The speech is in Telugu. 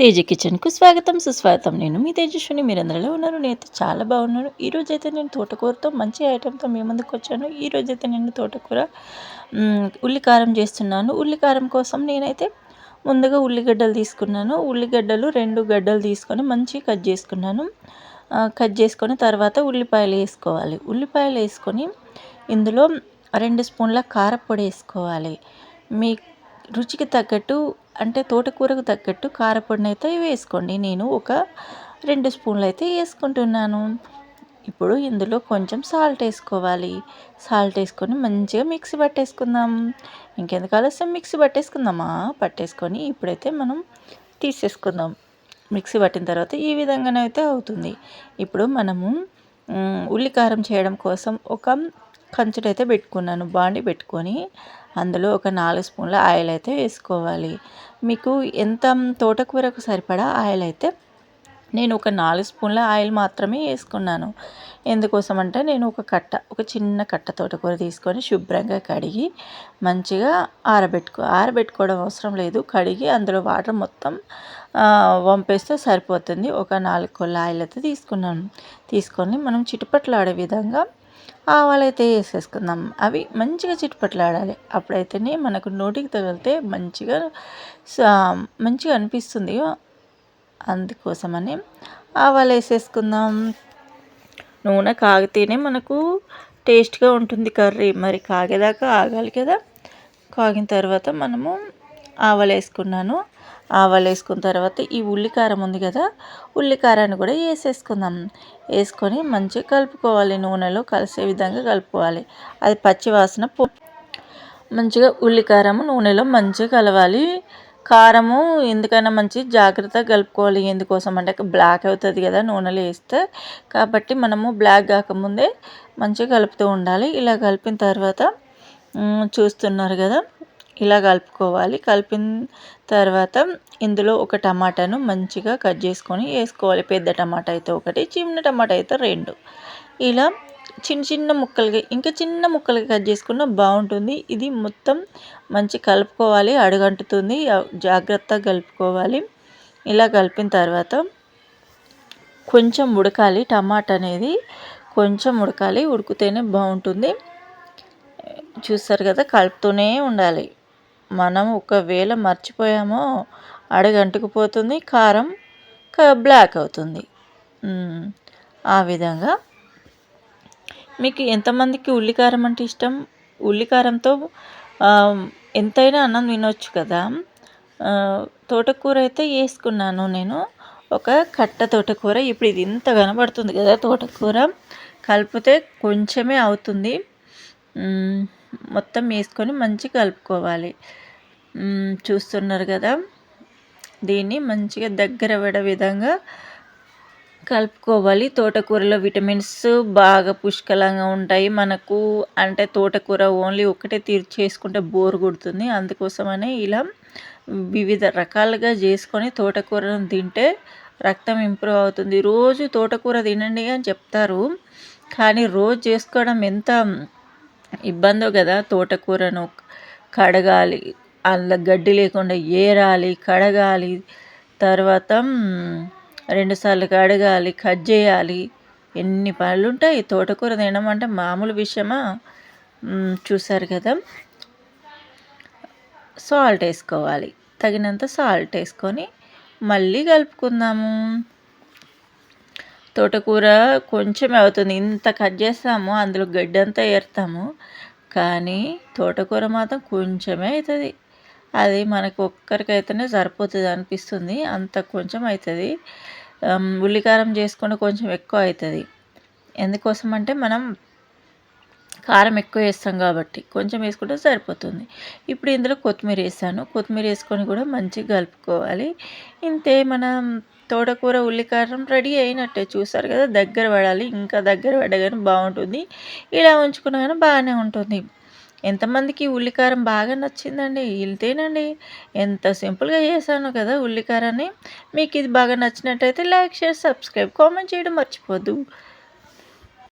తేజ కిచెన్కు స్వాగతం సుస్వాగతం. నేను మీ తేజస్విని. మీరందరిలో ఉన్నారు. నేనైతే చాలా బాగున్నాను. ఈరోజైతే అయితే నేను తోటకూరతో మంచి ఐటెంతో మీ ముందుకు వచ్చాను. ఈరోజైతే అయితే నేను తోటకూర ఉల్లికారం చేస్తున్నాను. ఉల్లికారం కోసం నేనైతే ముందుగా ఉల్లిగడ్డలు తీసుకున్నాను. ఉల్లిగడ్డలు రెండు గడ్డలు తీసుకొని మంచిగా కట్ చేసుకున్నాను. కట్ చేసుకొని తర్వాత ఉల్లిపాయలు వేసుకోవాలి. ఉల్లిపాయలు వేసుకొని ఇందులో రెండు స్పూన్ల కారపొడి వేసుకోవాలి. మీ రుచికి తగ్గట్టు అంటే తోటకూరకు తగ్గట్టు కారపొడిని అయితే వేసుకోండి. నేను ఒక రెండు స్పూన్లు అయితే వేసుకుంటున్నాను. ఇప్పుడు ఇందులో కొంచెం సాల్ట్ వేసుకోవాలి. సాల్ట్ వేసుకొని మంచిగా మిక్సీ పట్టేసుకుందాం. ఇంకెందుకు ఆలస్యం? మిక్సీ పట్టేసుకుందామా? పట్టేసుకొని ఇప్పుడైతే మనం తీసేసుకుందాం. మిక్సీ పట్టిన తర్వాత ఈ విధంగానైతే అవుతుంది. ఇప్పుడు మనము ఉల్లికారం చేయడం కోసం ఒక కంచుడైతే పెట్టుకున్నాను. బాండి పెట్టుకొని అందులో ఒక నాలుగు స్పూన్ల ఆయిల్ అయితే వేసుకోవాలి. మీకు ఎంత తోటకూరకు సరిపడా ఆయిల్ అయితే నేను ఒక నాలుగు స్పూన్ల ఆయిల్ మాత్రమే వేసుకున్నాను. ఎందుకోసం అంటే నేను ఒక కట్ట ఒక చిన్న కట్ట తోటకూర తీసుకొని శుభ్రంగా కడిగి మంచిగా ఆరబెట్టుకో ఆరబెట్టుకోవడం అవసరం లేదు. కడిగి అందులో వాటర్ మొత్తం వంపేస్తే సరిపోతుంది. ఒక నాలుగు కొల్ల ఆయిల్ అయితే తీసుకున్నాను. తీసుకొని మనం చిటుపట్లాడే విధంగా ఆవాలైతే వేసేసుకుందాం. అవి మంచిగా చిట్పట్లాడాలి. అప్పుడైతేనే మనకు నోటికి తగిలితే మంచిగా మంచిగా అనిపిస్తుంది. అందుకోసమని ఆవాలు వేసేసుకుందాం. నూనె కాగితేనే మనకు టేస్ట్గా ఉంటుంది కర్రీ. మరి కాగేదాకా ఆగాలి కదా. కాగిన తర్వాత మనము ఆవాలు వేసుకున్నాను. ఆవాలు వేసుకున్న తర్వాత ఈ ఉల్లికారం ఉంది కదా ఉల్లికారాన్ని కూడా వేసేసుకుందాం. వేసుకొని మంచిగా కలుపుకోవాలి నూనెలో కలిసే విధంగా కలుపుకోవాలి. అది పచ్చి వాసన మంచిగా ఉల్లికారము నూనెలో మంచిగా కలవాలి. కారము ఎందుకైనా మంచి జాగ్రత్తగా కలుపుకోవాలి. ఎందుకోసం అంటే బ్లాక్ అవుతుంది కదా నూనెలో వేస్తే. కాబట్టి మనము బ్లాక్ కాకముందే మంచిగా కలుపుతూ ఉండాలి. ఇలా కలిపిన తర్వాత చూస్తున్నారు కదా ఇలా కలుపుకోవాలి. కలిపిన తర్వాత ఇందులో ఒక టమాటాను మంచిగా కట్ చేసుకొని వేసుకోవాలి. పెద్ద టమాటా అయితే ఒకటి చిన్న టమాటా అయితే రెండు. ఇలా చిన్న చిన్న ముక్కలుగా ఇంకా చిన్న ముక్కలుగా కట్ చేసుకున్న బాగుంటుంది. ఇది మొత్తం మంచి కలుపుకోవాలి అడుగంటుతుంది. జాగ్రత్తగా కలుపుకోవాలి. ఇలా కలిపిన తర్వాత కొంచెం ఉడకాలి. టమాటా అనేది కొంచెం ఉడకాలి. ఉడికితేనే బాగుంటుంది. చూస్తారు కదా కలుపుతూనే ఉండాలి. మనం ఒకవేళ మర్చిపోయామో అడగంటుకుపోతుంది కారం బ్లాక్ అవుతుంది. ఆ విధంగా. మీకు ఎంతమందికి ఉల్లికారం అంటే ఇష్టం? ఉల్లికారంతో ఎంతైనా అన్నం తినొచ్చు కదా. తోటకూర అయితే వేసుకున్నాను నేను. ఒక కట్ట తోటకూర. ఇప్పుడు ఇది ఇంత కనబడుతుంది కదా తోటకూర. కలిపితే కొంచెమే అవుతుంది. మొత్తం వేసుకొని మంచిగా కలుపుకోవాలి. చూస్తున్నారు కదా? దీన్ని మంచిగా దగ్గర పడే విధంగా కలుపుకోవాలి. తోటకూరలో విటమిన్స్ బాగా పుష్కలంగా ఉంటాయి. మనకు అంటే తోటకూర ఓన్లీ ఒకటే తీరు చేసుకుంటే బోర్ కొడుతుంది. అందుకోసమనే ఇలా వివిధ రకాలుగా చేసుకొని తోటకూరను తింటే రక్తం ఇంప్రూవ్ అవుతుంది. రోజు తోటకూర తినండి అని చెప్తారు. కానీ రోజు చేసుకోవడం ఎంత ఇబ్బందో కదా తోటకూరను కడగాలి అందులో గడ్డి లేకుండా ఏరాలి కడగాలి. తర్వాత రెండుసార్లు కడగాలి కట్ చేయాలి. ఎన్ని పనులు ఉంటాయి? తోటకూర తినడం అంటే మామూలు విషయమా? చూసారు కదా. సాల్ట్ వేసుకోవాలి. తగినంత సాల్ట్ వేసుకొని మళ్ళీ కలుపుకుందాము. తోటకూర కొంచెం అవుతుంది. ఇంత కట్ చేస్తాము అందులో గడ్డి అంతా ఏరుతాము. కానీ తోటకూర మాత్రం కొంచెమే అవుతుంది. అది మనకు ఒక్కరికైతేనే సరిపోతుంది అనిపిస్తుంది. అంత కొంచెం అవుతుంది. ఉల్లికారం చేసుకుంటే కొంచెం ఎక్కువ అవుతుంది. ఎందుకోసం అంటే మనం కారం ఎక్కువ వేస్తాం కాబట్టి కొంచెం వేసుకుంటే సరిపోతుంది. ఇప్పుడు ఇందులో కొత్తిమీర వేసాను. కొత్తిమీర వేసుకొని కూడా మంచిగా కలుపుకోవాలి. ఇంతే మనం తోటకూర ఉల్లికారం రెడీ అయినట్టే. చూసారు కదా దగ్గర పడాలి. ఇంకా దగ్గర పడగానే బాగుంటుంది. ఇలా ఉంచుకున్నా కానీ బాగానే ఉంటుంది. ఎంతమందికి ఉల్లికారం బాగా నచ్చిందండి? ఇంతేనండి. ఎంత సింపుల్గా చేశాను కదా ఉల్లికారాన్ని. మీకు ఇది బాగా నచ్చినట్టయితే లైక్ షేర్ సబ్స్క్రైబ్ కామెంట్ చేయడం మర్చిపోద్దు.